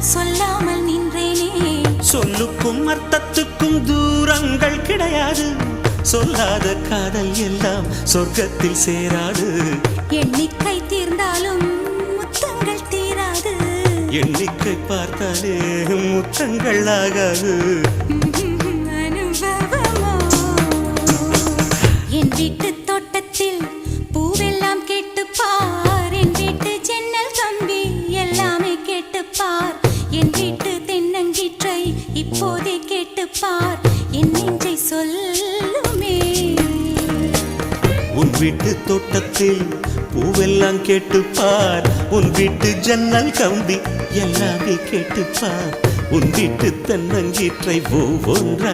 சொல்லாமல் நின்றேனே. சொல்லுக்கும் அர்த்தத்துக்கும் தூரங்கள் கிடையாது. சொல்லாத காதல் எல்லாம் சொர்க்கத்தில் சேராது. எண்ணிக்கை தீர்ந்தாலும் முத்தங்கள் தீராது. எண்ணிக்கை பார்த்தாலே முத்தங்கள் ஆகாது. அனுபவமோ? என் வீட்டு என் வீட்டு தென்னங்கீற்றை இப்போதே கேட்டு பார் என் நெஞ்சை சொல்லுமே. உன் வீட்டு தோட்டத்தில் பூவெல்லாம் கேட்டுப்பார். உன் வீட்டு ஜன்னல் கம்பி எல்லாமே கேட்டுப்பார். உன் வீட்டு தென்னங்கீற்றை ஒவ்வொன்றா